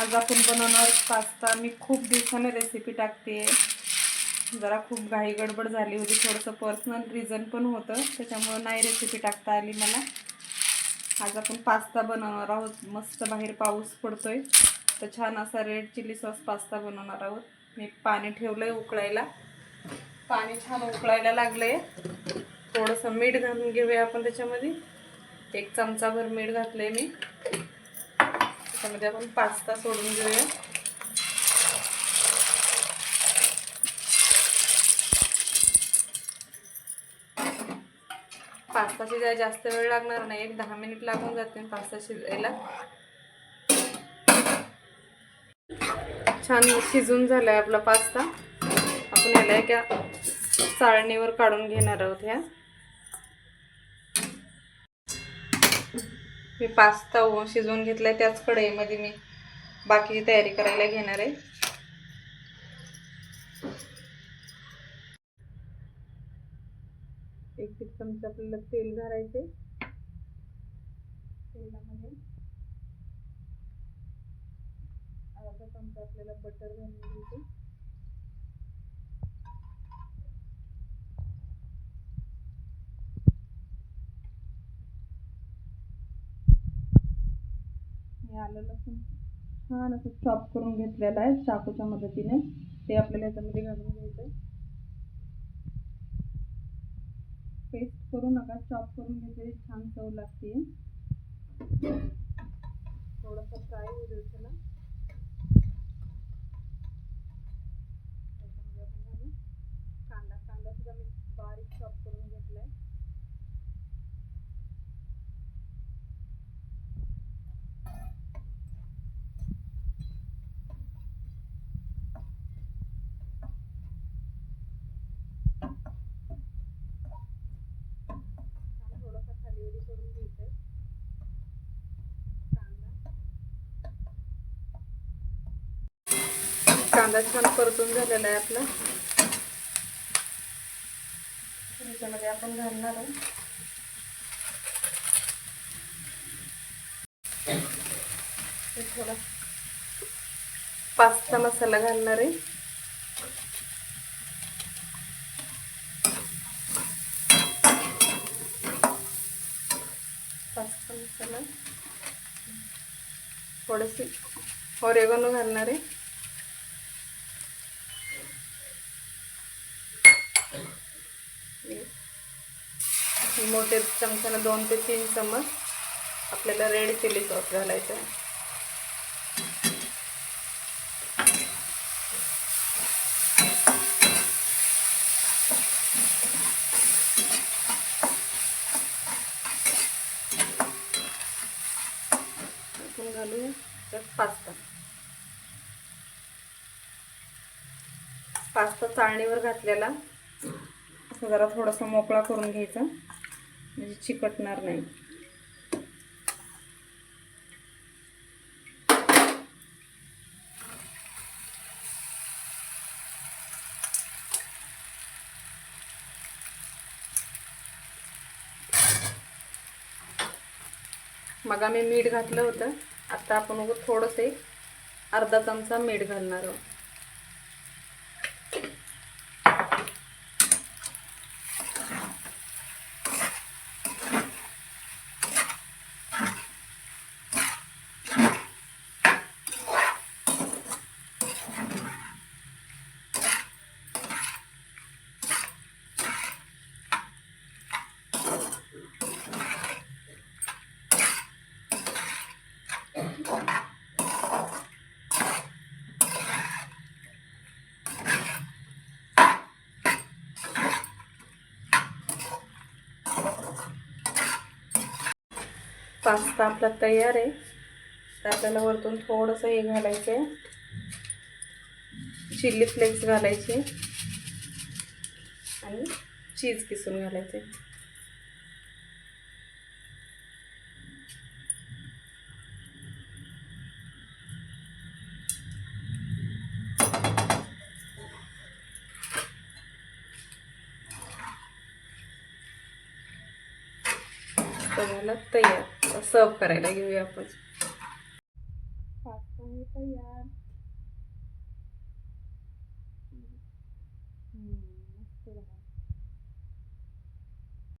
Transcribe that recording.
आज आपण बनवणार पास्ता. मी खूप दिवसाने रेसिपी टाकते. जरा खूप घाई गडबड झाली होती. थोडंसं पर्सनल रिझन पण होतं. त्याच्यामुळं नाही रेसिपी टाकता आली मला. आज आपण पास्ता बनवणार आहोत. मस्त बाहेर पाऊस पडतोय. तर छान असा रेड चिली सॉस पास्ता बनवणार आहोत. मी पाणी ठेवलं आहे उकळायला. पाणी छान उकळायला लागलं आहे थोडंसं मीठ घालून घेऊया आपण त्याच्यामध्ये. एक चमचाभर मीठ घातलं आहे मी. त्याच्यामध्ये आपण पास्ता सोडून घेऊया पास्ता शिजायला जास्त वेळ लागणार नाही एक दहा मिनिट लागून जाते पास्ता शिजायला. छान शिजून झालाय आपला पास्ता. आपण याला एका चाळणीवर काढून घेणार आहोत ह्या. मी पास्ता शिजवून घेतलाय त्याच कढईमध्ये मी. बाकीची तयारी करायला घेणार आहे. एक एक चमचा आपल्याला तेल घालायचे तेलामध्ये अर्धा चमचा आपल्याला बटर घालून घ्यायचे हे आलं लसूण. छान असं चॉप करून घेतलेलं आहे चाकूच्या मदतीने. ते आपल्याला याच्यामध्ये घालून घ्यायचं पेस्ट करू नका चॉप करून घेतलेली छान चव लागते थोडंसं फ्राय होईल त्याला त्याच्यामध्ये आपण घालू कांदा कांदा सुद्धा मी बारीक चॉप करून घेतलाय छान थोडासा खाली वरी करून घ्यायचंय कांदा छान परतून झालेला आहे आपला. त्याच्यामध्ये आपण घालणार आहोत. थोडा पास्ता मसाला घालणार आहे. पास्ता मसाला. थोडीशी ऑरेगनो घालणार आहे. मोठे चमच्यानं दोन ते तीन चमच आपल्याला रेड चिली सॉस घालायचा आहे. घालूया त्यात पास्ता. पास्ता चाळणीवर घातलेला. असं जरा थोडासा मोकळा करून घ्यायचा. म्हणजे चिकटणार नाही. मग आम्ही मीठ घातलं होतं. आता आपण थोडंसे थोडंसं एक अर्धा चमचा मीठ घालणार आहोत. पास्ता आपला तयार आहे. तर आपल्याला वरतून थोडंसं हे घालायचं आहे चिल्ली फ्लेक्स घालायचे. आणि चीज किसून घालायचे तयार. झाला सर्व करायला घेऊया आपण तयार हम्म.